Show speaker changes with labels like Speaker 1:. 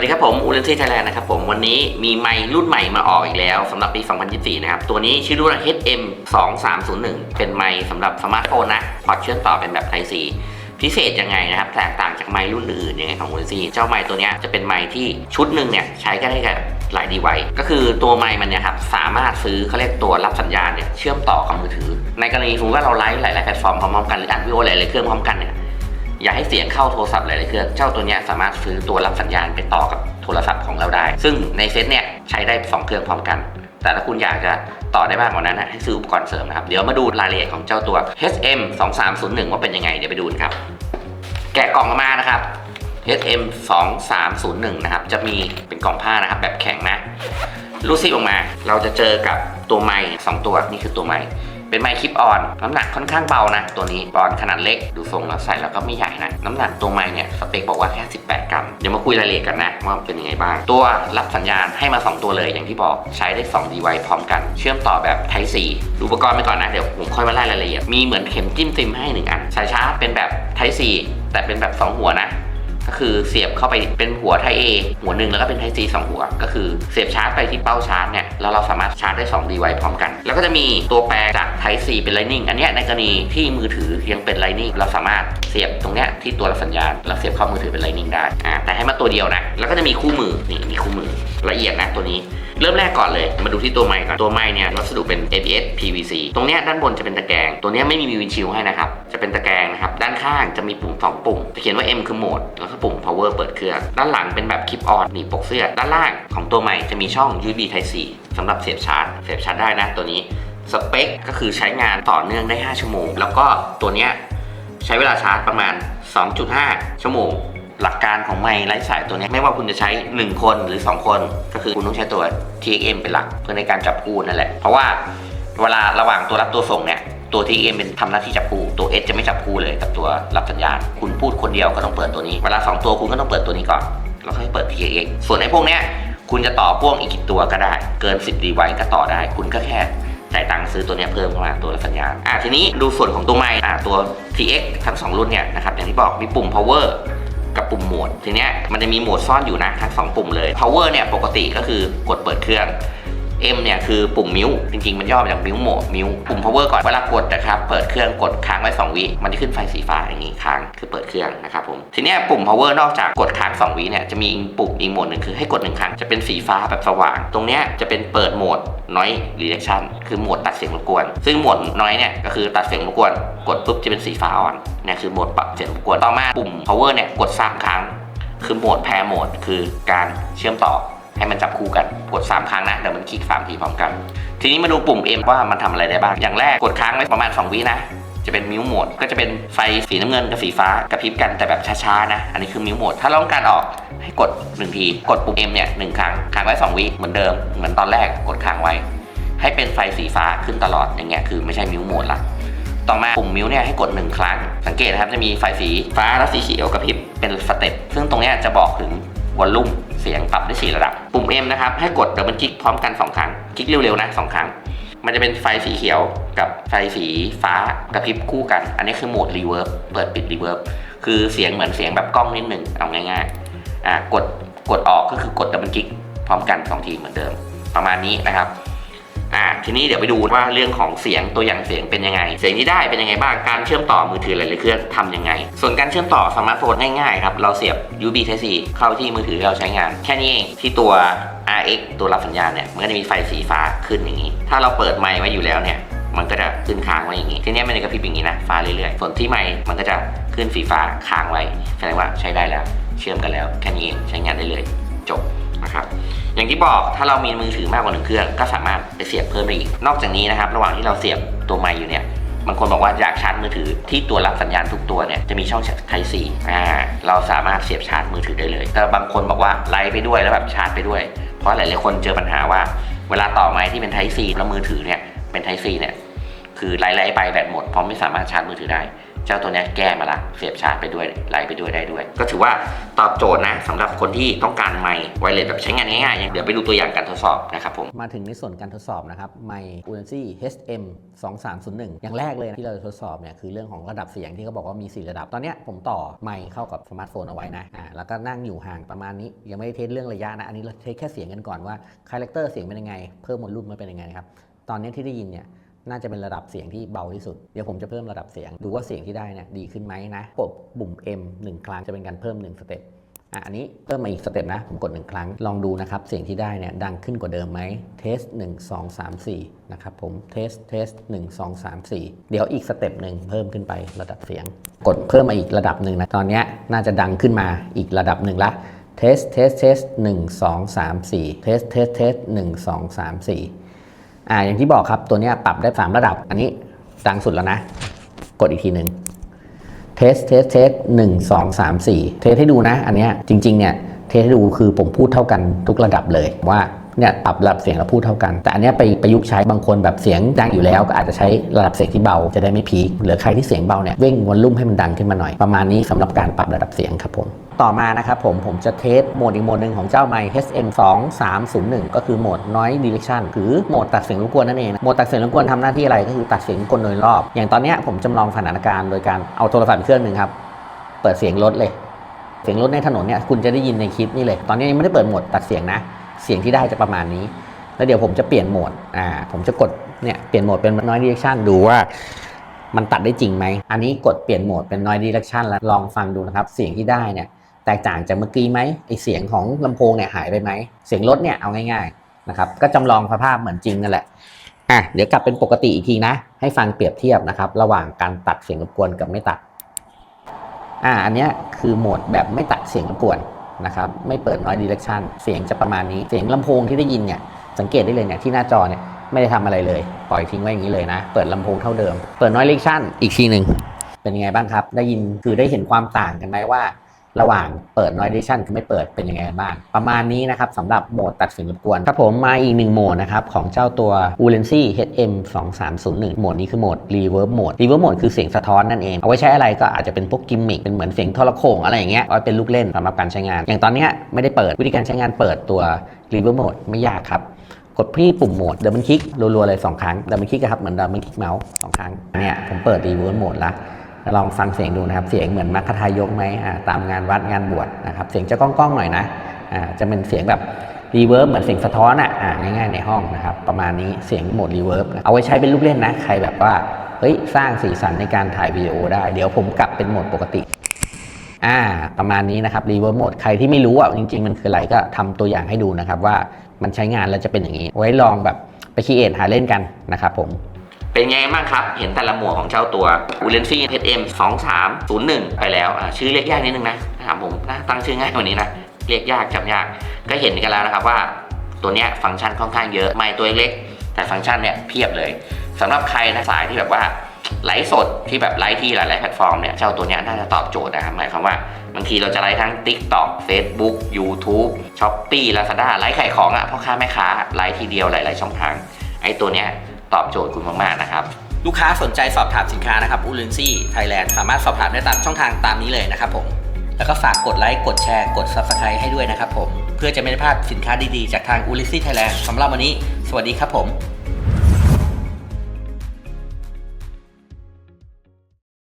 Speaker 1: สวัสดีครับผมอูเลนซี่ไทยแลนด์นะครับผมวันนี้มีไมค์รุ่นใหม่มาออกอีกแล้วสำหรับปี 2024 นะครับ ตัวนี้ชื่อรุ่น HM 2301 เป็นไมค์สำหรับสมาร์ทโฟนนะพอร์ตเชื่อมต่อเป็นแบบ Type C พิเศษยังไงนะครับแตกต่างจากไมค์รุ่นอื่นยังไงของอูเลนซี่เจ้าไมค์ตัวนี้จะเป็นไมค์ที่ชุดหนึ่งเนี่ยใช้กันได้กับหลายดีไวก็คือตัวไมค์มันเนี่ยครับสามารถซื้อเขาเรียกตัวรับสัญญาณเนี่ยเชื่อมต่อกับมือถือ ในกรณีสมมติว่าเราไลฟ์หลายๆแพลตฟอร์มพร้อมกันหรืออัดวิดีโอหลายๆเครื่องพร้อมกันเนี่ย อยากให้เสียงเข้าโทรศัพท์หลายๆเครื่อง เจ้าตัวเนี้ยสามารถซื้อตัวรับสัญญาณไปต่อกับโทรศัพท์ของเราได้ ซึ่งในเซตเนี่ยใช้ได้ 2 เครื่องพร้อมกัน แต่ถ้าคุณอยากจะต่อได้มากกว่านั้นนะให้ซื้ออุปกรณ์เสริมนะครับ เดี๋ยวมาดูรายละเอียดของเจ้าตัว HM 2301ว่าเป็นยังไง เดี๋ยวไปดูนครับ แกะกล่องออกมานะครับ HM 2301นะครับ จะมีเป็นกล่องผ้านะครับแบบแข็งนะรูดซิปออกมา เราจะเจอกับตัวไม้สองตัว นี่คือตัวไม้ เป็นไมค์คลิปออน น้ำหนักค่อนข้างเบานะ ตัวนี้บอลขนาดเล็ก ดูทรงแล้วใส่แล้วก็ไม่ใหญ่นะ น้ำหนักตัวไมค์เนี่ยสเปคบอกว่าแค่ 18 กรัม เดี๋ยวมาคุยรายละเอียดกันนะว่าเป็นยังไงบ้าง ตัวรับสัญญาณให้มา 2 ตัวเลยอย่างที่บอกใช้ได้ 2 device พร้อมกัน เชื่อมต่อแบบ Type C ดูอุปกรณ์ไปก่อนนะเดี๋ยวผมค่อยมาไล่รายละเอียด มีเหมือนเข็มจิ้มซิมให้หนึ่งอัน สายชาร์จเป็นแบบ Type C แต่เป็นแบบ 2 หัวนะ ก็คือเสียบเข้าไปเป็นหัวไท A หัวหนึ่งแล้วก็เป็นไท C สองหัว ก็คือเสียบชาร์จไปที่เป้าชาร์จเนี่ยแล้วเราสามารถชาร์จได้2ดีไวพร้อมกัน แล้วก็จะมีตัวแปลจาก Type C เป็น Lightning อันเนี้ยในกรณีที่มือถือยังเป็น Lightning เราสามารถเสียบตรงเนี้ยที่ตัวรับสัญญาณแล้วเสียบเข้ามือถือเป็น Lightning ได้อ่าแต่ให้มาตัวเดียวนะแล้วก็จะมีคู่มือนี่มีคู่มือละเอียดนะตัวนี้ เริ่มแรกก่อนเลย มาดูที่ตัวไม้ก่อน ตัวไม้เนี่ยวัสดุเป็น ABS PVC ตรงเนี้ยด้านบนจะเป็นตะแกรง ตัวเนี้ยไม่มีวินชิลให้นะครับ จะเป็นตะแกรงนะครับ ด้านข้างจะมีปุ่มสองปุ่ม จะเขียนว่า M คือโหมด แล้วก็ปุ่ม power เปิดเครื่อง ด้านหลังเป็นแบบคลิปออนหนีบปกเสื้อ ด้านล่างของตัวไม้จะมีช่อง USB Type C สำหรับเสียบชาร์จ เสียบชาร์จได้นะตัวนี้ สเปคก็คือใช้งานต่อเนื่องได้ 5 ชั่วโมง แล้วก็ตัวเนี้ยใช้เวลาชาร์จประมาณ 2.5 ชั่วโมง หลักการของไมค์ไร้สายตัวนี้ไม่ว่าคุณจะใช้ 1 คนหรือ 2 คน ก็คือคุณต้องใช้ตัว TXM เป็นหลักเพื่อในการจับคู่นั่นแหละ เพราะว่าเวลาระหว่างตัวรับตัวส่งเนี่ยตัว TXM เป็นทำหน้าที่จับคู่ตัว S จะไม่จับคู่เลยกับตัวรับสัญญาณ คุณพูดคนเดียวก็ต้องเปิดตัวนี้ เวลา 2 ตัวคุณก็ต้องเปิดตัวนี้ก่อนแล้วค่อยเปิด TXM ส่วนไอ้พวกเนี้ยคุณจะต่อพ่วงอีกกี่ตัวก็ได้ เกิน 10 ดีไวก็ต่อได้ คุณก็แค่จ่ายตังค์ซื้อตัวนี้เพิ่มเข้ามาตัวสัญญาณอะทีนี้ดูส่วนของตัวไมค์อะตัว TX ทั้ง 2 รุ่นเนี่ยนะครับอย่างที่บอกมีปุ่ม power กับปุ่มโหมด ทีเนี้ยมันจะมีโหมดซ่อนอยู่นะทั้ง2ปุ่มเลย power เนี่ยปกติก็คือกดเปิดเครื่อง M เนี่ยคือปุ่มมิวจริงๆ มันย่อมาจากมิวโหมดมิวปุ่ม power ก่อนเวลากดนะครับเปิดเครื่องกดค้างไว้ 2 วิมันจะขึ้นไฟสีฟ้าอย่างนี้ค้างคือเปิดเครื่องนะครับผมทีนี้ปุ่ม power นอกจากกดค้าง 2 วิเนี่ยจะมีอีกปุ่มอีกโหมดหนึ่งคือให้กดหนึ่งครั้งจะเป็นสีฟ้าแบบสว่าง ตรงเนี้ยจะเป็นเปิดโหมด noise reduction คือโหมดตัดเสียงรบกวน ซึ่งโหมด noise เนี่ยก็คือตัดเสียงรบกวน กดปุ๊บจะเป็นสีฟ้าอ่อนเนี่ยคือโหมดปรับเสียงรบกวนต่อมาปุ่ม power เนี่ยกดสามครั้งคือโหมดแพร์โหมดคือการเชื่อมต่อ ให้มันจับคู่กันกด 3 ครั้งนะ เดี๋ยวมันคลิก 3 ทีพร้อมกัน ทีนี้มาดูปุ่ม M ว่ามันทำอะไรได้บ้าง อย่างแรกกดค้างไว้ประมาณ 2 วินะ จะเป็นมิวโหมด ก็จะเป็นไฟสีน้ำเงินกับสีฟ้ากระพริบกันแต่แบบช้าๆนะ อันนี้คือมิวโหมด ถ้าต้องการออกให้กด 1 ที กดปุ่ม M เนี่ยหนึ่งครั้ง ค้างไว้ 2 วิเหมือนเดิม เหมือนตอนแรกกดค้างไว้ ให้เป็นไฟสีฟ้าขึ้นตลอด อย่างเงี้ยคือไม่ใช่มิวโหมดละ ต่อมาปุ่มมิวเนี่ยให้กด 1 ครั้ง สังเกตนะครับจะมีไฟสีฟ้าและสีเขียวกระพริบเป็นสเต็ปซึ่งตรงเนี้ยจะบอกถึงวอลลุ่ม เสียงปรับได้ 4 ระดับ ปุ่ม M นะครับให้กดดับเบิลคลิกพร้อมกัน 2 ครั้ง คลิกเร็วๆนะ 2 ครั้ง มันจะเป็นไฟสีเขียวกับไฟสีฟ้ากระพริบคู่กัน อันนี้คือโหมดรีเวิร์บเปิดปิดรีเวิร์บคือเสียงเหมือนเสียงแบบกล้องนิดหนึ่งเอาง่ายๆอ่ากดกดออกก็คือกดดับเบิลคลิกพร้อมกันสองทีเหมือนเดิม ประมาณนี้นะครับ อ่าทีนี้เดี๋ยวไปดูว่าเรื่องของเสียงตัวอย่างเสียงเป็นยังไง เสียงที่ได้เป็นยังไงบ้างการเชื่อมต่อมือถือหลายๆเครื่องทำยังไง ส่วนการเชื่อมต่อสมาร์ทโฟนง่ายๆครับเราเสียบ USB Type C เข้าที่มือถือที่เราใช้งาน แค่นี้เองที่ตัว RX ตัวรับสัญญาณเนี่ยมันก็จะมีไฟสีฟ้าขึ้นอย่างนี้ ถ้าเราเปิดไมค์ไว้อยู่แล้วเนี่ยมันก็จะขึ้นค้างไว้อย่างนี้ ทีนี้มันจะกระพริบอย่างนี้นะฟ้าเรื่อยๆส่วนที่ไมค์มันก็จะขึ้นสีฟ้าค้างไว้แสดงว่าใช้ได้แล้ว เชื่อมกันแล้วแค่นี้เองใช้งานได้เลย จบ นะครับอย่างที่บอกถ้าเรามีมือถือมากกว่าหนึ่งเครื่องก็สามารถไปเสียบเพิ่มได้อีก นอกจากนี้นะครับระหว่างที่เราเสียบตัวไมค์อยู่เนี่ยบางคนบอกว่าอยากชาร์จมือถือที่ตัวรับสัญญาณทุกตัวเนี่ยจะมีช่อง Type C อ่าเราสามารถเสียบชาร์จมือถือได้เลย แต่บางคนบอกว่าไลฟ์ไปด้วยแล้วแบบชาร์จไปด้วย เพราะหลายๆคนเจอปัญหาว่า เวลาต่อไมค์ที่เป็น Type C แล้วมือถือเนี่ยเป็น Type C เนี่ยคือไลฟ์ไปแบตหมดเพราะไม่สามารถชาร์จมือถือได้ เจ้าตัวนี้แก้มาละเสียบชาร์จไปด้วยไลฟ์ไปด้วยได้ด้วย ก็ถือว่าตอบโจทย์นะสำหรับคนที่ต้องการไมค์ไวเลสแบบใช้งานง่ายๆเดี๋ยวไปดูตัวอย่างการทดสอบนะครับผม
Speaker 2: มาถึงในส่วนการทดสอบนะครับไมค์ u n c HM 2301 อย่างแรกเลยนะที่เราจะทดสอบเนี่ยคือเรื่องของระดับเสียงที่เขาบอกว่ามี 4 ระดับ ตอนนี้ผมต่อไมค์เข้ากับสมาร์ทโฟนเอาไว้นะอ่าแล้วก็นั่งอยู่ห่างประมาณนี้ ยังไม่ได้เทสเรื่องระยะนะอันนี้เราเทสแค่เสียงกันก่อนว่าคาแรคเตอร์เสียงเป็นยังไงเพิ่มมวลรุ่นมันเป็นยังไงนะครับตอนนี้ที่ได้ยินเนี่ย น่าจะเป็นระดับเสียงที่เบาที่สุด เดี๋ยวผมจะเพิ่มระดับเสียง ดูว่าเสียงที่ได้เนี่ยดีขึ้นไหมนะกดปุ่ม M 1 ครั้งจะเป็นการเพิ่ม 1 สเต็ปอะอันนี้เพิ่มมาอีกสเต็ปนะ ผมกด 1 ครั้ง ลองดูนะครับ เสียงที่ได้เนี่ยดังขึ้นกว่าเดิมไหมเทส1 2 3 4 นะครับผมเทสเทส1 2 3 4 เดี๋ยวอีกสเต็ปหนึ่งเพิ่มขึ้นไประดับเสียง กดเพิ่มมาอีกระดับหนึ่งนะ ตอนนี้น่าจะดังขึ้นมาอีกระดับหนึ่งละเทสเทสเทส1 2 3 4เทสเทสเทส1 2 3 4อ่า อ่าอย่างที่บอกครับตัวนี้ปรับได้ 3 ระดับ อันนี้ดังสุดแล้วนะ กดอีกทีหนึ่งเทสเทสเทสหนึ่งสองสามสี่เทสให้ดูนะ อันนี้จริง ๆ เนี่ย เทสให้ดูคือผมพูดเท่ากันทุกระดับเลยว่าเนี่ยปรับระดับเสียงเราพูดเท่ากัน แต่อันนี้ไปประยุกต์ใช้บางคนแบบเสียงดังอยู่แล้วก็อาจจะใช้ระดับเสียงที่เบาจะได้ไม่พีคหรือใครที่เสียงเบาเนี่ยเร่งวอลลุ่มให้มันดังขึ้นมาหน่อยประมาณนี้สำหรับการปรับระดับเสียงครับผม ต่อมานะครับผมผมจะเทสโหมดอีกโหมดหนึ่งของเจ้าไมค์ HM 2 3 0 1 ก็คือโหมด Noise Direction หรือโหมดตัดเสียงรบกวนนั่นเองโหมดตัดเสียงรบกวนทำหน้าที่อะไรก็คือตัดเสียงรบกวนโดยรอบ อย่างตอนนี้ผมจำลองสถานการณ์โดยการเอาโทรศัพท์เครื่องหนึ่งครับเปิดเสียงรถเลยเสียงรถในถนนเนี่ยคุณจะได้ยินในคลิปนี่เลย ตอนนี้ยังไม่ได้เปิดโหมดตัดเสียงนะ เสียงที่ได้จะประมาณนี้ แล้วเดี๋ยวผมจะเปลี่ยนโหมด อ่า ผมจะกด เนี่ย เปลี่ยนโหมดเป็น noise direction ดูว่า มันตัดได้จริงไหม อันนี้กดเปลี่ยนโหมดเป็น noise direction แล้วลองฟังดูนะครับ เสียงที่ได้เนี่ย ตกต่างจากเมื่อกี้ไหมไอเสียงของลำโพงเนี่ยหายไปไหมเสียงรถเนี่ยเอาง่ายๆนะครับก็จำลองสภาพเหมือนจริงนั่นแหละอะเดี๋ยวกลับเป็นปกติอีกทีนะ ให้ฟังเปรียบเทียบนะครับ ระหว่างการตัดเสียงรบกวนกับไม่ตัดอ่าอันเนี้ยคือโหมดแบบไม่ตัดเสียงรบกวนนะครับไม่เปิด noise direction เสียงจะประมาณนี้เสียงลำโพงที่ได้ยินเนี่ยสังเกตได้เลยเนี่ยที่หน้าจอเนี่ยไม่ได้ทำอะไรเลย ปล่อยทิ้งไว้อย่างนี้เลยนะ เปิดลำโพงเท่าเดิม เปิด noise direction อีกทีหนึ่งเป็นยังไงบ้างครับ ได้ยินคือได้เห็นความต่างกันไหมว่า ระหว่างเปิด noise direction กับไม่เปิดเป็นยังไงบ้าง ประมาณนี้นะครับสำหรับโหมดตัดเสียงรบกวนครับผมมาอีกหนึ่งโหมดนะครับของเจ้าตัว u l e n c y HM 2301โหมดนี้คือโหมด reverb mode reverb mode คือเสียงสะท้อนนั่นเอง เอาไว้ใช้อะไรก็อาจจะเป็นพวกกิมมิคเป็นเหมือนเสียงโทรโขงอะไรอย่างเงี้ยเอาไว้เป็นลูกเล่นสำหรับการใช้งาน อย่างตอนนี้ไม่ได้เปิดวิธีการใช้งานเปิดตัว reverb mode ไม่ยากครับกดที่ปุ่มโหมดดับเบิลคลิกรัวๆเลย 2 ครั้งดับเบิลคลิกครับเหมือนดับเบิลคลิกเมาส์สองครั้งเนี่ยผมเปิดรีเวิร์สโหมดละ ลองฟังเสียงดูนะครับ เสียงเหมือนมัคคทายกไหมตามงานวัดงานบวชนะครับ เสียงจะก้องๆหน่อยนะจะเป็นเสียงแบบรีเวิร์บเหมือนเสียงสะท้อนอะอ่าง่ายๆในห้องนะครับ ประมาณนี้เสียงโหมดรีเวิร์บเอาไว้ใช้เป็นลูกเล่นนะ ใครแบบว่าเฮ้ยสร้างสีสันในการถ่ายวิดีโอได้ เดี๋ยวผมกลับเป็นโหมดปกติอ่าประมาณนี้นะครับรีเวิร์ e โหมดใครที่ไม่รู้อะจริง ๆ มันคืออะไรก็ทำตัวอย่างให้ดูนะครับว่ามันใช้งานแล้วจะเป็นอย่างนี้ ไว้ลองแบบไปคีเอทหาเล่นกันนะครับผม
Speaker 1: เป็นไงบ้างครับ เห็นแต่ละหมวดของเจ้าตัว u l e n f y HM 2301 ไปแล้วชื่อเรียกยากนิดนึงนะถามผมนะตั้งชื่อง่ายกว่านี้นะ เรียกยากจำยาก ก็เห็นกันแล้วนะครับว่าตัวเนี้ยฟังก์ชันค่อนข้างเยอะ ไม่ตัวเล็ก แต่ฟังก์ชันเนี่ยเพียบเลยสำหรับใครนะสายที่แบบว่าไลฟ์สดที่แบบไลฟ์ที่หลาย ๆ แพลตฟอร์มเนี่ยเจ้าตัวนี้น่าจะตอบโจทย์นะครับหมายความว่าบางทีเราจะไลฟ์ทั้ง TikTok Facebook YouTube Shopee Lazada ไลฟ์ขายของอะพ่อค้าแม่ค้าไลฟ์ทีเดียวหลาย ๆ ช่องทาง ไอ้ตัวเนี้ย ตอบโจทย์คุณมากๆนะครับ ลูกค้าสนใจสอบถามสินค้านะครับอูลินซี่ไทยแลนด์สามารถสอบถามได้ตามช่องทางตามนี้เลยนะครับผมแล้วก็ฝากกดไลค์ กดแชร์ กด Subscribe ให้ด้วยนะครับผม เพื่อจะไม่ได้พลาดสินค้าดีๆ จากทางอูลินซี่ไทยแลนด์สำหรับวันนี้ สวัสดีครับผม